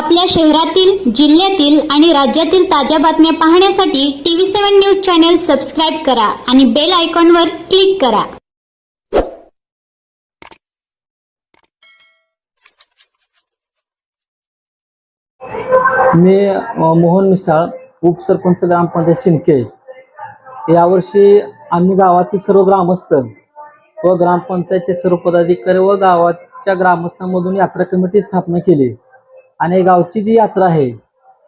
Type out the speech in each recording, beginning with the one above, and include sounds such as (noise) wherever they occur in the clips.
आपल्या शहरातील जिल्ह्यातील आणि राज्यातील ताज्या बातम्या पाहण्यासाठी TV seven news channel subscribe करा आणि बेल आयकॉनवर क्लिक करा. मी मोहन मिसाळ उपसरपंच ग्रामपंचायत शिंदके. यावर्षी आम्ही गावातील सर्व ग्रामस्थ व ग्रामपंचायतचे सर्व पदाधिकारी व गावाच्या ग्रामस्थांमधून यात्रा कमिटी स्थापना केली. आणि गावची जी यात्रा आहे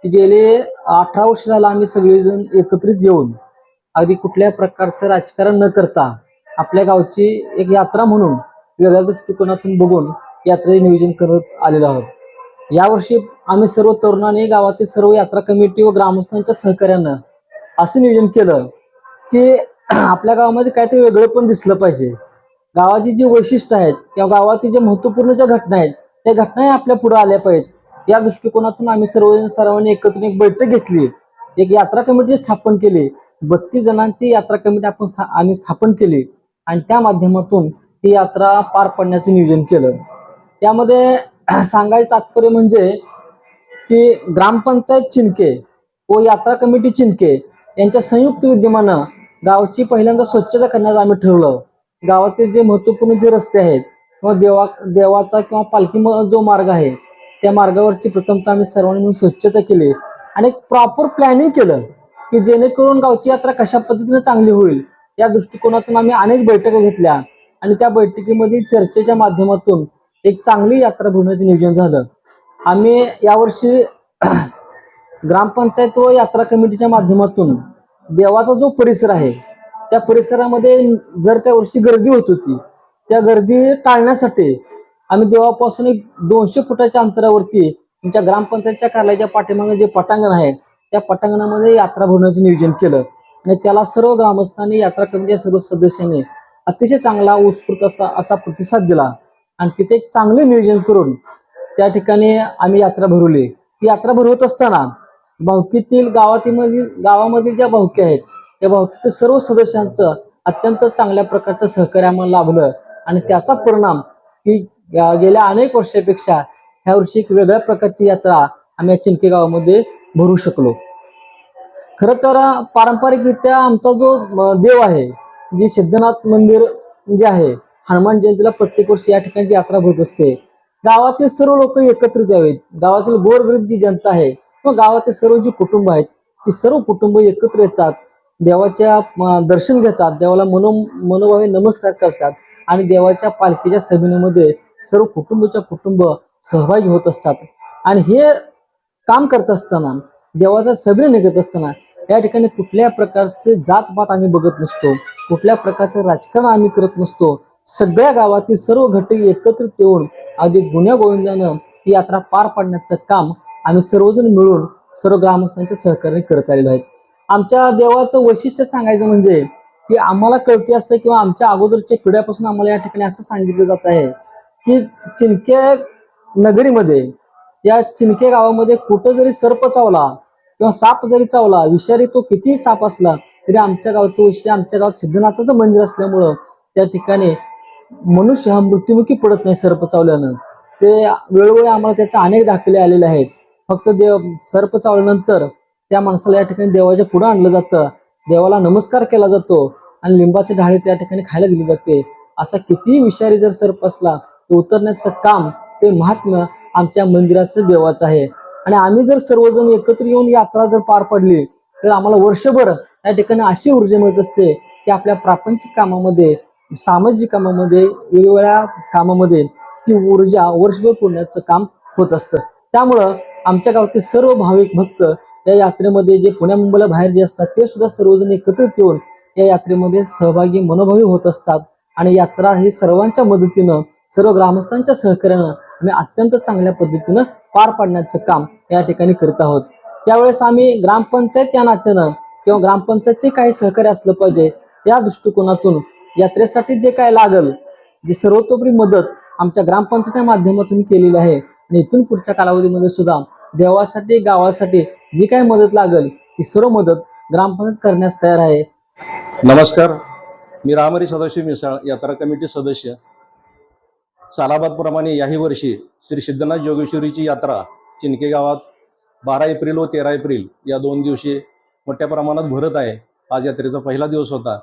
ती गेले अठरा वर्ष झालं आम्ही सगळेजण एकत्रित येऊन अगदी कुठल्या प्रकारचं राजकारण न करता आपल्या गावची एक यात्रा म्हणून वेगळ्या दृष्टिकोनातून बघून यात्रेचे नियोजन करत आलेलो आहोत. यावर्षी आम्ही सर्व तरुणांनी गावातील सर्व यात्रा कमिटी व ग्रामस्थांच्या सहकार्यानं असं नियोजन केलं की (clears throat) आपल्या गावामध्ये काहीतरी वेगळं पण दिसलं पाहिजे. गावाची जी वैशिष्ट्य आहेत किंवा गावातील जे महत्त्वपूर्ण ज्या घटना आहेत त्या घटनाही आपल्या पुढे आल्या पाहिजेत. या दृष्टिकोनातून आम्ही सर्व सर्वांनी एकत्र एक बैठक घेतली. एक यात्रा कमिटी स्थापन केली. बत्तीस जणांची यात्रा कमिटी आपण आम्ही स्थापन केली. आणि त्या माध्यमातून ही यात्रा पार पाडण्याचे नियोजन केलं. त्यामध्ये (clears throat) सांगायचं तात्पर्य म्हणजे की ग्रामपंचायत चिनके व यात्रा कमिटी चिनके यांच्या संयुक्त विद्यमानं गावची पहिल्यांदा स्वच्छता करण्याचं आम्ही ठरवलं. गावातील जे महत्त्वपूर्ण जे रस्ते आहेत किंवा देवा देवाचा किंवा पालखी जो मार्ग आहे त्या मार्गावरची प्रथमतः आम्ही सर्वांनी मिळून स्वच्छता केली. आणि एक प्रॉपर प्लॅनिंग केलं की जेणेकरून गावची यात्रा कशा पद्धतीने चांगली होईल या दृष्टिकोनातून आम्ही अनेक बैठका घेतल्या. आणि त्या बैठकीमधील चर्चेच्या माध्यमातून एक चांगली यात्रा भरण्याचं नियोजन झालं. आम्ही यावर्षी (clears throat) ग्रामपंचायत व यात्रा कमिटीच्या माध्यमातून देवाचा जो परिसर आहे त्या परिसरामध्ये जर त्या वर्षी गर्दी होत होती त्या गर्दी टाळण्यासाठी आम्ही देवापासून एक दोनशे फुटाच्या अंतरावरती तुमच्या ग्रामपंचायतच्या कार्यालयाच्या पाठीमागे जे पटांगण आहे त्या पटांगणामध्ये यात्रा भरवण्याचं नियोजन केलं. आणि त्याला सर्व ग्रामस्थांनी यात्रा कमिटीच्या सर्व सदस्यांनी अतिशय चांगला उत्स्फूर्त असता असा प्रतिसाद दिला. आणि तिथे एक चांगले नियोजन करून त्या ठिकाणी आम्ही यात्रा भरवली. ती यात्रा भरवत असताना भावकीतील गावातील गावामधील ज्या भावकी आहेत त्या भावकीतील सर्व सदस्यांचं अत्यंत चांगल्या प्रकारचं सहकार्य आम्हाला लाभलं. आणि त्याचा परिणाम की गेल्या अनेक वर्षापेक्षा ह्या वर्षी एक वेगळ्या प्रकारची यात्रा आम्ही या चिंके गावामध्ये भरू शकलो. खर तर पारंपरिकरित्या आमचा जो देव आहे जे सिद्धनाथ मंदिर जे आहे हनुमान जयंतीला प्रत्येक वर्षी या ठिकाणची यात्रा भरत असते. गावातील सर्व लोक एकत्रित यावेत. गावातील गोरगरीब जी जनता आहे किंवा गावातील सर्व जी कुटुंब आहेत ती सर्व कुटुंब एकत्र येतात देवाच्या दर्शन घेतात देवाला मनो मनोभावे नमस्कार करतात आणि देवाच्या पालखीच्या सभिनेमध्ये सर्व कुटुंबाच्या कुटुंब सहभागी होत असतात. आणि हे काम करत असताना देवाचा सगळे निघत असताना या ठिकाणी कुठल्या प्रकारचे जातपात आम्ही बघत नसतो. कुठल्या प्रकारचं राजकारण आम्ही करत नसतो. सगळ्या गावातील सर्व घटक एकत्रित येऊन अगदी गुन्ह्या गोविंदानं ही यात्रा पार पाडण्याचं काम आम्ही सर्वजण मिळून सर्व ग्रामस्थांच्या सहकार्याने करत आलेलो आहेत आमच्या देवाचं वैशिष्ट्य सांगायचं म्हणजे की आम्हाला कळते असतं किंवा आमच्या अगोदरच्या पिढ्यापासून आम्हाला या ठिकाणी असं सांगितलं जात आहे की चिनके नगरीमध्ये या चिनके गावामध्ये कुठं जरी सर्प चावला किंवा साप जरी चावला विषारी तो कितीही साप असला तरी आमच्या गावचं वैशिष्ट्य आमच्या गावात सिद्धनाथाचं मंदिर असल्यामुळं त्या ठिकाणी मनुष्य हा मृत्युमुखी पडत नाही सर्प चावल्यानं. ते वेळोवेळी आम्हाला त्याचे अनेक दाखले आलेले आहेत. फक्त देव सर्प चावल्यानंतर त्या माणसाला या ठिकाणी देवाच्या पुढं आणलं जातं. देवाला नमस्कार केला जातो आणि लिंबाचे ढाळे त्या ठिकाणी खायला दिली जाते. असा कितीही विषारी जर सर्प असला ते उतरण्याचं काम ते महात्म्य आमच्या मंदिराचं देवाचं आहे. आणि आम्ही जर सर्वजण एकत्र येऊन यात्रा जर पार पडली तर आम्हाला वर्षभर या ठिकाणी अशी ऊर्जा मिळत असते की आपल्या प्रापंचिक कामामध्ये सामाजिक कामामध्ये वेगवेगळ्या कामामध्ये ती ऊर्जा वर्षभर पुरण्याचं काम होत असतं. त्यामुळं आमच्या गावातील सर्व भाविक भक्त या यात्रेमध्ये जे पुण्या मुंबईला बाहेर जे असतात ते सुद्धा सर्वजण एकत्रित येऊन या यात्रेमध्ये सहभागी मनोभावी होत असतात. आणि यात्रा ही सर्वांच्या मदतीनं सर्व ग्रामस्थांच्या सहकार्यानं आम्ही अत्यंत चांगल्या पद्धतीनं पार पाडण्याचं काम या ठिकाणी करत आहोत. त्यावेळेस आम्ही ग्रामपंचायत या नात्यानं किंवा ग्रामपंचायतचे काही सहकार्य असलं पाहिजे या दृष्टिकोनातून यात्रेसाठी जे काय लागल जी सर्वतोपरी मदत आमच्या ग्रामपंचायतच्या माध्यमातून केलेली आहे आणि इथून पुढच्या कालावधीमध्ये सुद्धा देवासाठी गावासाठी जी काय मदत लागल ती सर्व मदत ग्रामपंचायत करण्यास तयार आहे. नमस्कार. मी रामरी सदस्य मिसाळ यात्रा कमिटी सदस्य. सालाबादप्रमाणे याही वर्षी श्री सिद्धनाथ जोगेश्वरीची यात्रा चिनके गावात बारा एप्रिल व तेरा एप्रिल या दोन दिवशी मोठ्या प्रमाणात भरत आहे. आज यात्रेचा पहिला दिवस होता.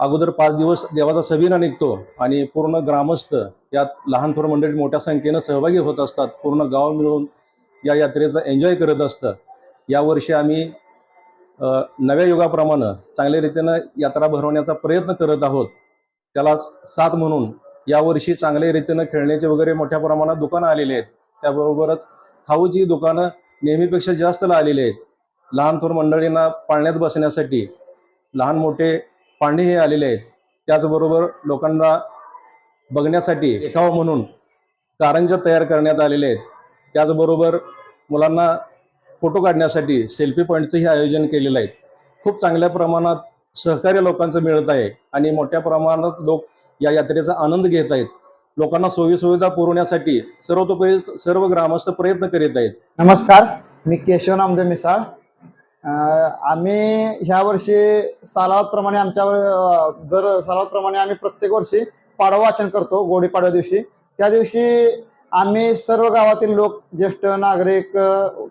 अगोदर पाच दिवस देवाचा सविना निघतो आणि पूर्ण ग्रामस्थ यात लहान थोर मंडळी मोठ्या संख्येनं सहभागी होत असतात. पूर्ण गाव मिळून या यात्रेचा एन्जॉय करत असतं. यावर्षी आम्ही नव्या युगाप्रमाणे चांगल्या रीतीनं यात्रा भरवण्याचा प्रयत्न करत आहोत. त्याला साथ म्हणून यावर्षी चांगल्या रीतीनं खेळण्याचे वगैरे मोठ्या प्रमाणात दुकानं आलेली आहेत. त्याबरोबरच खाऊची दुकानं नेहमीपेक्षा जास्त आलेली आहेत. लहान थोर मंडळींना पाळण्यात बसण्यासाठी लहान मोठे पाणी हे आलेले आहेत. त्याचबरोबर लोकांना बघण्यासाठी देखावा म्हणून कारंजा तयार करण्यात आलेले आहेत. त्याचबरोबर मुलांना फोटो काढण्यासाठी सेल्फी पॉईंटचंही आयोजन केलेलं आहे. खूप चांगल्या प्रमाणात सहकार्य लोकांचं मिळत आहे आणि मोठ्या प्रमाणात लोक या यात्रेचा आनंद घेत आहेत. लोकांना सोयीसुविधा पुरवण्यासाठी सर्वतोपरी सर्व ग्रामस्थ प्रयत्न करीत आहेत. नमस्कार मी केशव नामदेव मिसाळ. आम्ही ह्या वर्षी सालावतप्रमाणे आमच्यावर दर सालावतप्रमाणे आम्ही प्रत्येक वर्षी पाडवा वाचन करतो गुढीपाडव्या दिवशी. त्या दिवशी आम्ही सर्व गावातील लोक ज्येष्ठ नागरिक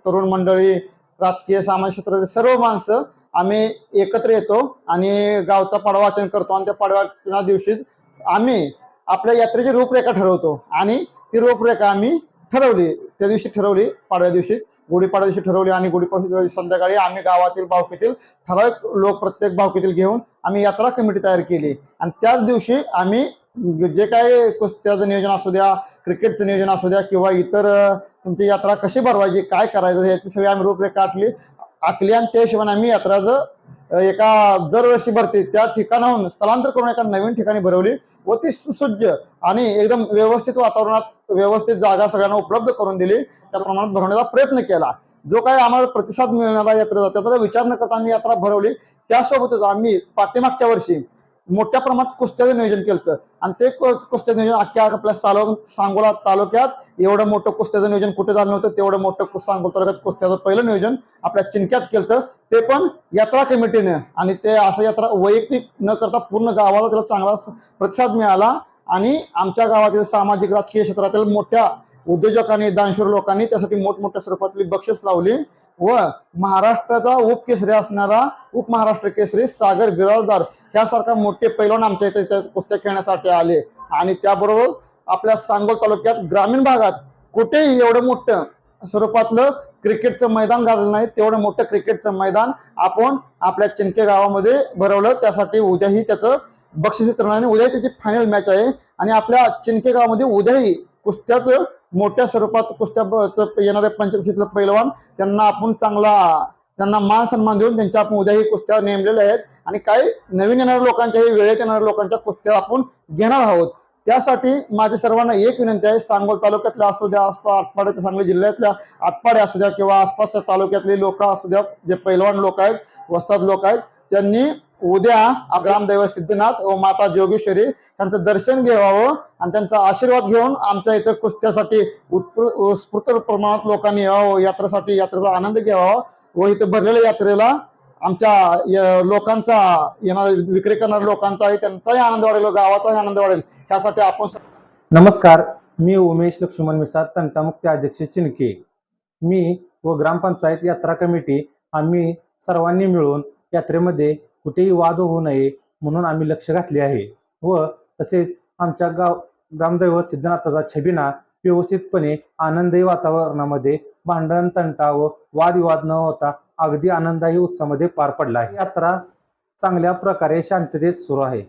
तरुण मंडळी राजकीय सामाजिक क्षेत्रातील सर्व माणसं आम्ही एकत्र येतो आणि गावचा पाडवा वाचन करतो आणि त्या पाडव्या दिवशी आम्ही आपल्या यात्रेची रूपरेखा ठरवतो आणि ती रूपरेखा आम्ही ठरवली. त्या दिवशी ठरवली पाडव्या दिवशीच गुढीपाडव्या दिवशी ठरवली आणि गुढीपाडव्या दिवशी संध्याकाळी आम्ही गावातील भावकीतील ठराविक लोक प्रत्येक भावकीतील घेऊन आम्ही यात्रा कमिटी तयार केली. आणि त्याच दिवशी आम्ही जे काय कुस्त्याचं नियोजन असू द्या क्रिकेटचं नियोजन असू द्या किंवा इतर तुमची यात्रा कशी भरवायची काय करायचं याची सगळी आम्ही रूपरेखा आखली. आखली आणि त्या हिशोबाने आम्ही यात्राचं जर एका दरवर्षी भरते त्या ठिकाणाहून स्थलांतर करून एका नवीन ठिकाणी भरवली व ती सुसज्ज आणि एकदम व्यवस्थित वातावरणात व्यवस्थित जागा सगळ्यांना उपलब्ध करून दिली. त्या प्रमाणात भरवण्याचा प्रयत्न केला. जो काही आम्हाला प्रतिसाद मिळणारा यात्रेचा त्याचा विचार न करता आम्ही यात्रा भरवली. त्यासोबतच आम्ही पाठीमागच्या वर्षी मोठ्या प्रमाणात कुस्त्याचं नियोजन केलं आणि ते कुस्त्याचं नियोजन अख्ख्या आपल्या सालो सांगोला तालुक्यात एवढं मोठं कुस्त्याचं नियोजन कुठे झालं नव्हतं तेवढं मोठं कुस्त सांगोला तालुक्यात कुस्त्याचं पहिलं नियोजन आपल्या चिंक्यात केलं ते पण यात्रा कमिटीने. आणि ते असं यात्रा वैयक्तिक न करता पूर्ण गावाला त्याला चांगला प्रतिसाद मिळाला. आणि आमच्या गावातील सामाजिक राजकीय क्षेत्रातील मोठ्या उद्योजकांनी दानशूर लोकांनी त्यासाठी मोठमोठ्या स्वरूपातली बक्षीस लावली व महाराष्ट्राचा उपकेसरी असणारा उपमहाराष्ट्र केसरी सागर बिराजदार ह्यासारखा मोठे पैलवान आमच्या इथे इथे कुस्त्या खेळण्यासाठी आले. आणि त्याबरोबर आपल्या सांगोल तालुक्यात ग्रामीण भागात कुठेही एवढं मोठं स्वरूपातलं क्रिकेटचं मैदान गाजलं नाही तेवढं मोठं क्रिकेटचं मैदान आपण आपल्या चिंके गावामध्ये भरवलं. त्यासाठी उद्याही त्याचं बक्षीस वितरण आणि उद्याही त्याची फायनल मॅच आहे. आणि आपल्या चिंके गावामध्ये उद्याही कुस्त्याचं मोठ्या स्वरूपात कुस्त्या येणाऱ्या येणारे पंचकृषीतलं पैलवान त्यांना आपण चांगला त्यांना मान सन्मान देऊन त्यांच्या आपण उद्याही कुस्त्या नेमलेल्या आहेत. आणि काही नवीन येणाऱ्या लोकांच्याही वेळेत येणाऱ्या लोकांच्या कुस्त्या आपण घेणार आहोत. त्यासाठी माझ्या सर्वांना एक विनंती आहे. सांगोल तालुक्यातल्या असू द्या आसपास आटपाड्या सांगली जिल्ह्यातल्या आटपाड्या असू द्या किंवा आसपासच्या तालुक्यातले लोक असू द्या जे पैलवान लोक आहेत वस्ताद लोक आहेत त्यांनी उद्या ग्रामदैवत सिद्धनाथ व माता जोगेश्वरी यांचं दर्शन घ्यावं आणि त्यांचा आशीर्वाद घेऊन आमच्या इथं कुस्त्यासाठी उत्पृ उत्स्फूर्त प्रमाणात लोकांनी यावं यात्रेसाठी यात्रेचा आनंद घ्यावा व इथं भरलेल्या यात्रेला आमच्या लोकांचा येणार विक्री करणाऱ्या लोकांचाही त्यांचाही आनंद वाढेल गावाचाही आनंद वाढेल. यासाठी आपण नमस्कार मी उमेश लक्ष्मण मिसाळ तंटामुक्ती अध्यक्ष चिनके मी व ग्रामपंचायत यात्रा कमिटी आम्ही सर्वांनी मिळून यात्रेमध्ये कुठेही वाद होऊ नये म्हणून आम्ही लक्ष घातले आहे. व तसेच आमच्या गाव ग्रामदैवत सिद्धनाथाचा छबिना व्यवस्थितपणे आनंदी वातावरणामध्ये भांडण तंटा व वादविवाद न होता अगदी आनंदायी उत्सवामध्ये पार पडला आहे. यात्रा चांगल्या प्रकारे शांततेत सुरू आहे.